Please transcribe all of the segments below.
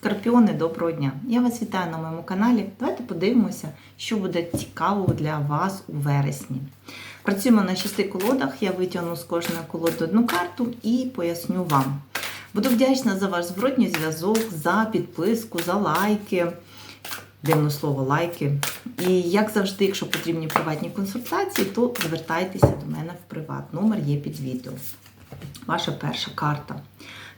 Скорпіони, доброго дня! Я вас вітаю на моєму каналі. Давайте подивимося, що буде цікавого для вас у вересні. Працюємо на шести колодах. Я витягну з кожної колоди одну карту і поясню вам. Буду вдячна за ваш зворотній зв'язок, за підписку, за лайки. Дивно слово лайки. І як завжди, якщо потрібні приватні консультації, то звертайтеся до мене в приват. Номер є під відео. Ваша перша карта.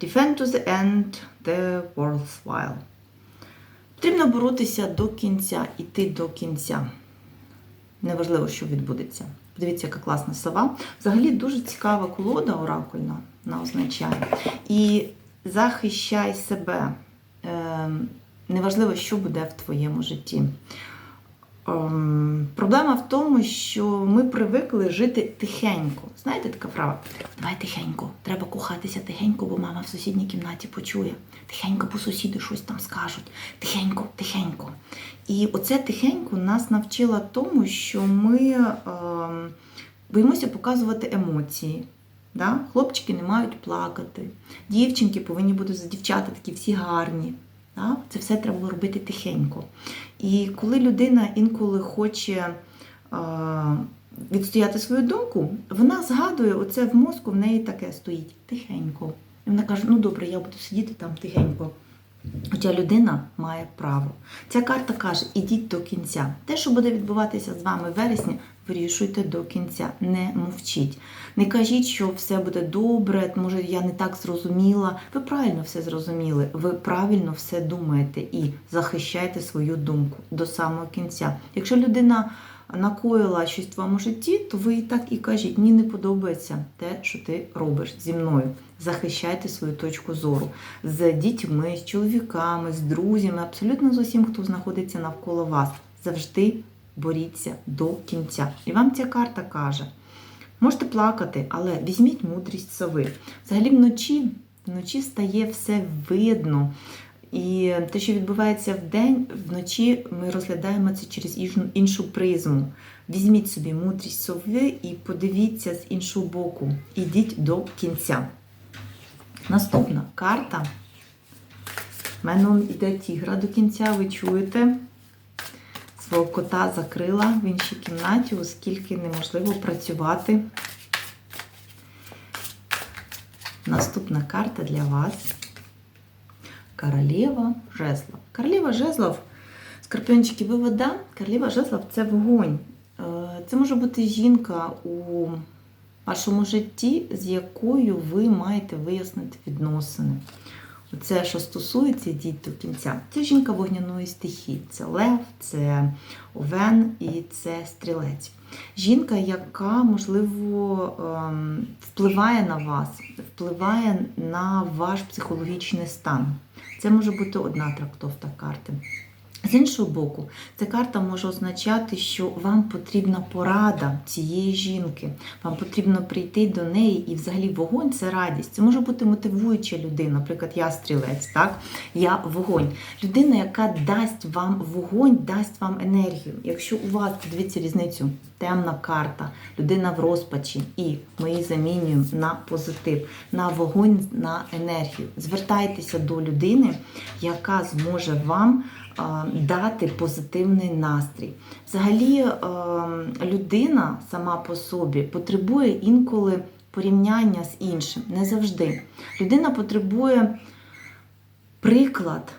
Defend to the end, the worthwhile. Потрібно боротися до кінця, іти до кінця. Неважливо, що відбудеться. Подивіться, яка класна сова. Взагалі дуже цікава колода оракульна, вона означає. І захищай себе. Ем, Неважливо, що буде в твоєму житті. Ем, Проблема в тому, що ми привикли жити тихенько. Знаєте, така права? Давай тихенько, треба кохатися тихенько, бо мама в сусідній кімнаті почує. Тихенько, бо сусіди щось там скажуть. Тихенько, тихенько. І оце тихенько нас навчила тому, що ми ем, боїмося показувати емоції. Да? Хлопчики не мають плакати, дівчинки повинні бути за дівчата такі всі гарні. Це все треба робити тихенько. І коли людина інколи хоче відстояти свою думку, вона згадує, оце в мозку в неї таке стоїть тихенько. І вона каже: ну добре, я буду сидіти там тихенько. Хоча людина має право. Ця карта каже: ідіть до кінця. Те, що буде відбуватися з вами в вересні, вирішуйте до кінця. Не мовчіть. Не кажіть, що все буде добре, може я не так зрозуміла. Ви правильно все зрозуміли, ви правильно все думаєте і захищайте свою думку до самого кінця. Якщо людина накоїла щось в твоєму житті, то ви і так і кажіть, мені не подобається те, що ти робиш зі мною. Захищайте свою точку зору з дітьми, з чоловіками, з друзями, абсолютно з усім, хто знаходиться навколо вас. Завжди боріться до кінця. І вам ця карта каже: можете плакати, але візьміть мудрість сови. Взагалі вночі, вночі стає все видно. І те, що відбувається в день, вночі ми розглядаємо це через іншу- призму. Візьміть собі мудрість сови і подивіться з іншого боку. Ідіть до кінця. Наступна карта. В мене йде тігра до кінця, ви чуєте? Свого кота закрила в іншій кімнаті, оскільки неможливо працювати. Наступна карта для вас. Королева жезлов. Королева жезлов, скорпіончики, ви вода. Королева жезлов це вогонь. Е, Це може бути жінка у вашому житті, з якою ви маєте вияснити відносини. Це, що стосується, йдіть до кінця. Це жінка вогняної стихії. Це лев, це овен і це стрілець. Жінка, яка, можливо, ем, впливає на вас, впливає на ваш психологічний стан. Це може бути одна трактовка карти. З іншого боку, ця карта може означати, що вам потрібна порада цієї жінки. Вам потрібно прийти до неї, і взагалі вогонь це радість. Це може бути мотивуюча людина. Наприклад, я стрілець, так? Я вогонь. Людина, яка дасть вам вогонь, дасть вам енергію. Якщо у вас, подивіться різницю, темна карта, людина в розпачі, і ми її замінюємо на позитив, на вогонь, на енергію. Звертайтеся до людини, яка зможе вам дати позитивний настрій. Взагалі, е, людина сама по собі потребує інколи порівняння з іншим. Не завжди. Людина потребує приклад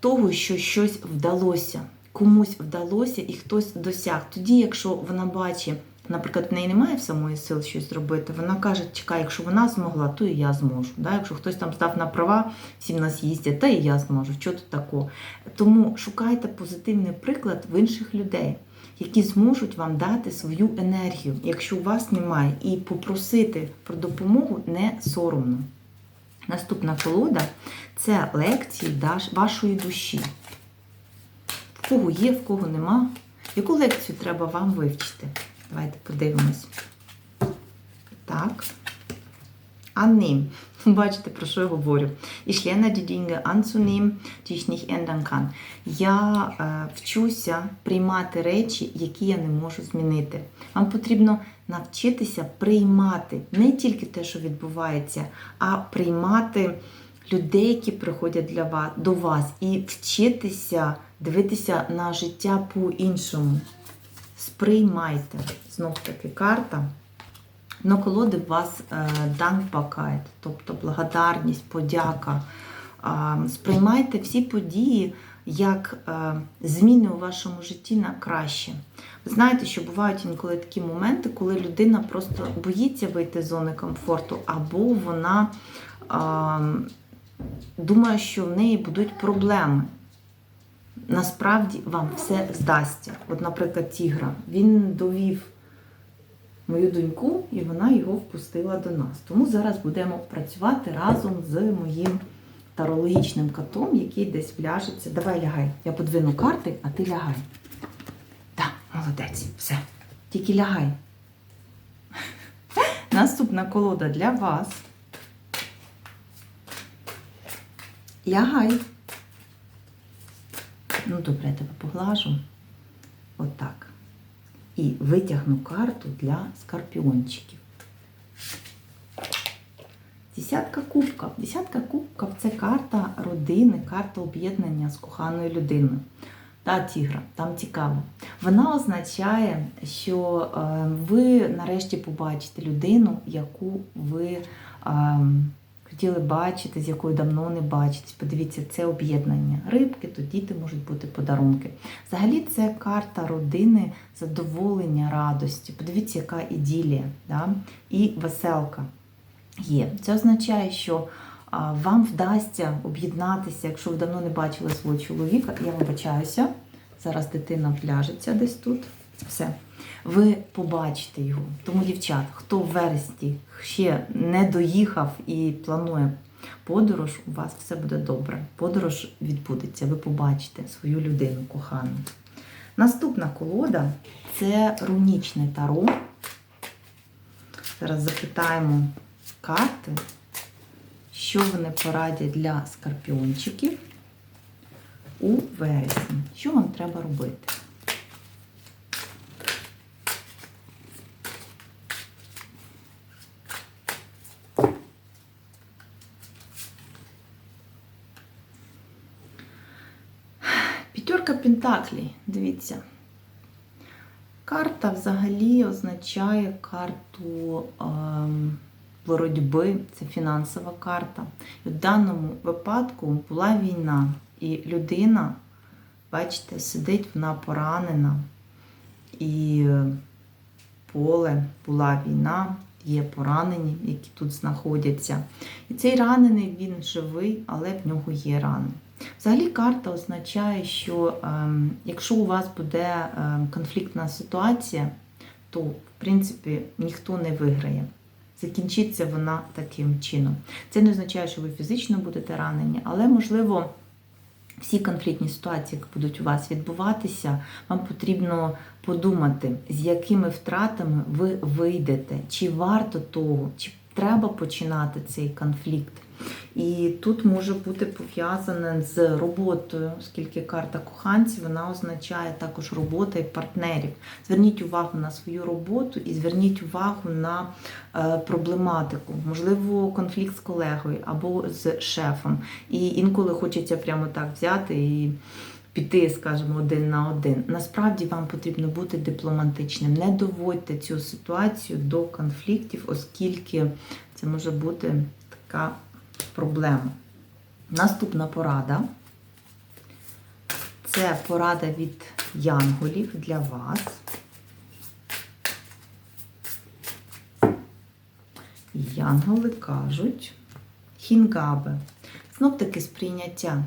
того, що щось вдалося. Комусь вдалося і хтось досяг. Тоді, якщо вона бачить, наприклад, в неї немає в самої сил щось зробити, вона каже, чекай, якщо вона змогла, то і я зможу. Да? Якщо хтось там став на права, всі в нас їздять, та і я зможу. Що тут такого? Тому шукайте позитивний приклад в інших людей, які зможуть вам дати свою енергію, якщо у вас немає, і попросити про допомогу не соромно. Наступна колода це лекції вашої душі. В кого є, в кого нема. Яку лекцію треба вам вивчити? Давайте подивимось. Так. Annehmen. Бачите, про що я говорю. Ich lerne die Dinge anzunehmen, die ich nicht ändern kann. Я е, вчуся приймати речі, які я не можу змінити. Вам потрібно навчитися приймати не тільки те, що відбувається, а приймати людей, які приходять для вас, до вас, і вчитися дивитися на життя по-іншому. Сприймайте. Знов таки карта. Но колоди вас е, dankbarkeit, тобто благодарність, подяка. Сприймайте всі події як е, зміни у вашому житті на краще. Ви знаєте, що бувають інколи такі моменти, коли людина просто боїться вийти з зони комфорту, або вона думає, що в неї будуть проблеми. Насправді вам все здасться. От, наприклад, тігра. Він довів мою доньку, і вона його впустила до нас. Тому зараз будемо працювати разом з моїм тарологічним котом, який десь вляжеться. Давай лягай. Я подвину карти, а ти лягай. Так, молодець, все. Тільки лягай. Наступна колода для вас. Лягай. Ну, добре, я тебе поглажу. Отак. І витягну карту для скорпіончиків. Десятка кубків. Десятка кубків це карта родини, карта об'єднання з коханою людиною. Та тігра, там цікаво. Вона означає, що е, ви нарешті побачите людину, яку ви е, хотіли бачити, з якою давно не бачитесь. Подивіться, це об'єднання. Рибки, то діти можуть бути подарунки. Взагалі, це карта родини, задоволення, радості. Подивіться, яка іділія да? і веселка є. Це означає, що вам вдасться об'єднатися, якщо ви давно не бачили свого чоловіка. Я вибачаюся. Зараз дитина пляжеться десь тут. Все. Ви побачите його. Тому, дівчат, хто в вересні ще не доїхав і планує подорож, у вас все буде добре. Подорож відбудеться, ви побачите свою людину кохану. Наступна колода це рунічне таро. Зараз запитаємо карти, що вони порадять для скорпіончиків у вересні. Що вам треба робити? П'ятерка Пентаклей, дивіться. Карта взагалі означає карту ем, боротьби, це фінансова карта. І в даному випадку була війна, і людина, бачите, сидить, вона поранена, і поле була війна, є поранені, які тут знаходяться. І цей ранений він живий, але в нього є рани. Взагалі карта означає, що е, якщо у вас буде е, конфліктна ситуація, то в принципі ніхто не виграє. Закінчиться вона таким чином. Це не означає, що ви фізично будете ранені, але можливо. Всі конфліктні ситуації, які будуть у вас відбуватися, вам потрібно подумати, з якими втратами ви вийдете, чи варто того, чи треба починати цей конфлікт. І тут може бути пов'язане з роботою, оскільки карта коханців вона означає також робота і партнерів. Зверніть увагу на свою роботу і зверніть увагу на е, проблематику, можливо, конфлікт з колегою або з шефом. І інколи хочеться прямо так взяти і. Піти, скажімо, один на один. Насправді вам потрібно бути дипломатичним. Не доводьте цю ситуацію до конфліктів, оскільки це може бути така проблема. Наступна порада це порада від янголів для вас. Янголи кажуть, хінгабе. Знов таки сприйняття.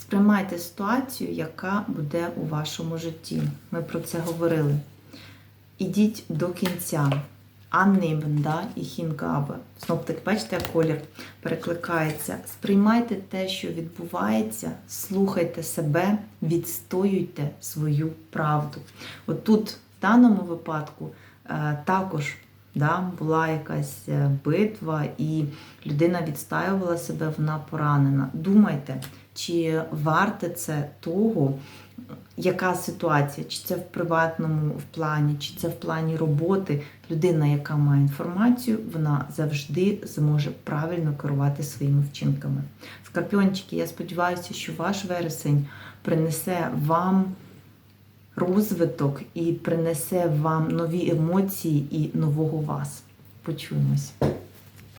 Сприймайте ситуацію, яка буде у вашому житті. Ми про це говорили. Ідіть до кінця. Аннебен, да, і хінгабе. Знов таки, бачите, як колір перекликається. Сприймайте те, що відбувається, слухайте себе, відстоюйте свою правду. От тут, в даному випадку, е, також да, була якась е, битва, і людина відстаювала себе, вона поранена. Думайте, чи варте це того, яка ситуація, чи це в приватному в плані, чи це в плані роботи, людина, яка має інформацію, вона завжди зможе правильно керувати своїми вчинками. Скорпіончики, я сподіваюся, що ваш вересень принесе вам розвиток і принесе вам нові емоції і нового вас. Почуємось.